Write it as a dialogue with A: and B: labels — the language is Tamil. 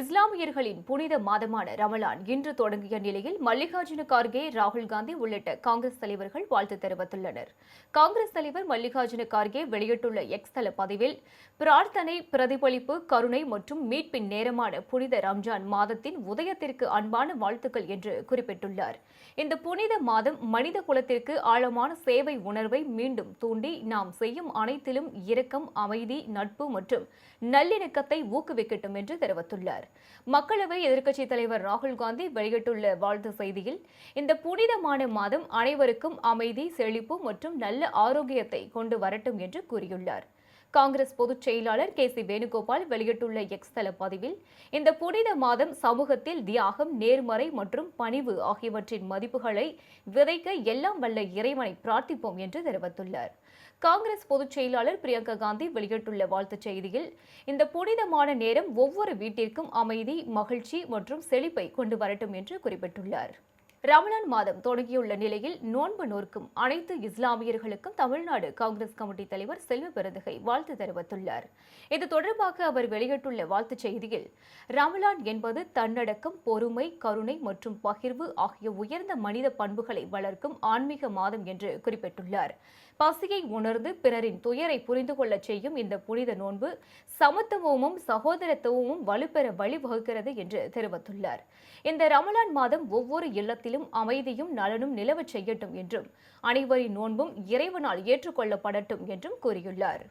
A: இஸ்லாமியர்களின் புனித மாதமான ரமலான் இன்று தொடங்கிய நிலையில் மல்லிகார்ஜுன கார்கே ராகுல் காந்தி உள்ளிட்ட காங்கிரஸ் தலைவர்கள் வாழ்த்து தெரிவித்துள்ளனர். காங்கிரஸ் தலைவர் மல்லிகார்ஜுன கார்கே வெளியிட்டுள்ள எக்ஸ் தள பதிவில் பிரார்த்தனை பிரதிபலிப்பு கருணை மற்றும் மீட்பின் நேரமான புனித ரம்ஜான் மாதத்தின் உதயத்திற்கு அன்பான வாழ்த்துக்கள் என்று குறிப்பிட்டுள்ளார். இந்த புனித மாதம் மனித குலத்திற்கு ஆழமான சேவை உணர்வை மீண்டும் தூண்டி நாம் செய்யும் அனைத்திலும் இரக்கம் அமைதி நட்பு மற்றும் நல்லிணக்கத்தை ஊக்குவிக்கட்டும் என்று தெரிவித்துள்ளார். மக்களவை எதிர்க்கட்சித் தலைவர் ராகுல் காந்தி வெளியிட்டுள்ள வாழ்த்து செய்தியில் இந்த புனிதமான மாதம் அனைவருக்கும் அமைதி செழிப்பு மற்றும் நல்ல ஆரோக்கியத்தை கொண்டு வரட்டும் என்று கூறியுள்ளார். காங்கிரஸ் பொதுச் செயலாளர் கே சி வேணுகோபால் வெளியிட்டுள்ள எக்ஸ் தள பதிவில் இந்த புனித மாதம் சமூகத்தில் தியாகம் நேர்மறை மற்றும் பணிவு ஆகியவற்றின் மதிப்புகளை விதைக்க எல்லாம் வல்ல இறைவனை பிரார்த்திப்போம் என்று தெரிவித்துள்ளார். காங்கிரஸ் பொதுச் செயலாளர் பிரியங்கா காந்தி வெளியிட்டுள்ள வாழ்த்துச் செய்தியில் இந்த புனிதமான நேரம் ஒவ்வொரு வீட்டிற்கும் அமைதி மகிழ்ச்சி மற்றும் செழிப்பை கொண்டு வரட்டும் என்று குறிப்பிட்டுள்ளார். ரமலான் மாதம் தொடங்கியுள்ள நிலையில் நோன்பு நோர்க்கும் அனைத்து இஸ்லாமியர்களுக்கும் தமிழ்நாடு காங்கிரஸ் கமிட்டி தலைவர் செல்வ பெருந்தகை வாழ்த்து தெரிவித்துள்ளார். இது தொடர்பாக அவர் வெளியிட்டுள்ள வாழ்த்துச் செய்தியில் ரமலான் என்பது தன்னடக்கம் பொறுமை கருணை மற்றும் பகிர்வு ஆகிய உயர்ந்த மனித பண்புகளை வளர்க்கும் ஆன்மீக மாதம் என்று குறிப்பிட்டுள்ளார். பசியை உணர்ந்து பிறரின் துயரை புரிந்து கொள்ளச் செய்யும் இந்த புனித நோன்பு சமத்துவமும் சகோதரத்துவமும் வலுப்பெற வழிவகுக்கிறது என்று தெரிவித்துள்ளார். இந்த ரமலான் மாதம் ஒவ்வொரு இல்லத்திலும் அமைதியும் நலனும் நிலவச் செய்யட்டும் என்றும் அனைவரின் நோன்பும் இறைவனால் ஏற்றுக்கொள்ளப்படட்டும் என்றும் கூறியுள்ளார்.